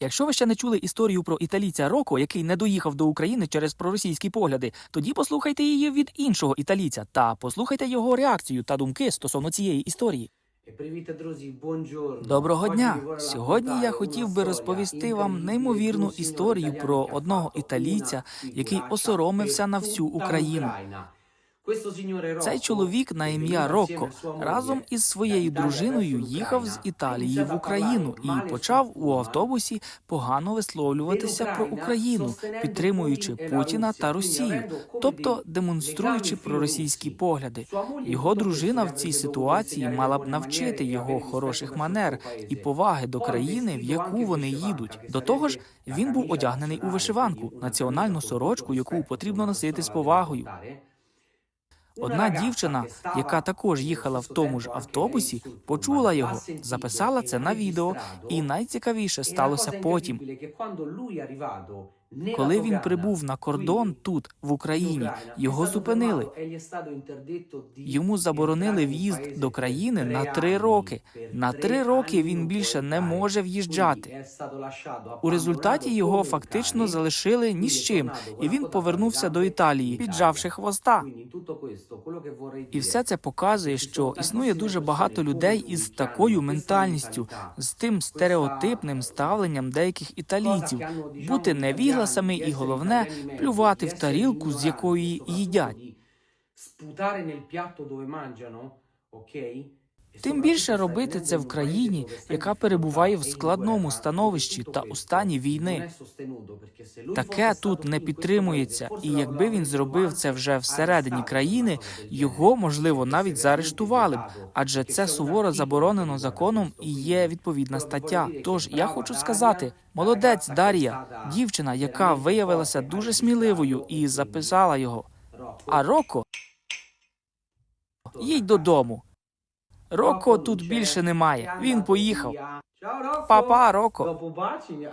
Якщо ви ще не чули історію про італійця Роко, який не доїхав до України через проросійські погляди, тоді послухайте її від іншого італійця та послухайте його реакцію та думки стосовно цієї історії. Привіт, друзі, бонджорно. Доброго дня! Сьогодні я хотів би розповісти вам неймовірну історію про одного італійця, який осоромився на всю Україну. Цей чоловік на ім'я Рокко разом із своєю дружиною їхав з Італії в Україну і почав у автобусі погано висловлюватися про Україну, підтримуючи e Путіна та Росію, тобто демонструючи проросійські погляди. Його дружина в цій ситуації мала б навчити e його хороших манер і поваги до країни, в яку вони їдуть. До того ж, він був одягнений у вишиванку, національну сорочку, яку потрібно носити з повагою. Одна дівчина, яка також їхала в тому ж автобусі, почула його, записала це на відео, і найцікавіше сталося потім. Коли він прибув на кордон тут, в Україні, його зупинили. Йому заборонили в'їзд до країни на три роки. На три роки він більше не може в'їжджати. У результаті його фактично залишили ні з чим, і він повернувся до Італії, піджавши хвоста. І все це показує, що існує дуже багато людей із такою ментальністю, з тим стереотипним ставленням деяких італійців, бути невігласами і головне плювати в тарілку, з якої їдять. Тим більше робити це в країні, яка перебуває в складному становищі та у стані війни. Таке тут не підтримується, і якби він зробив це вже всередині країни, його можливо навіть заарештували б, адже це суворо заборонено законом і є відповідна стаття. Тож я хочу сказати, молодець Дар'я, дівчина, яка виявилася дуже сміливою і записала його. А Роко їдь додому. Роко тут більше немає. Він поїхав. Папа Роко. До побачення.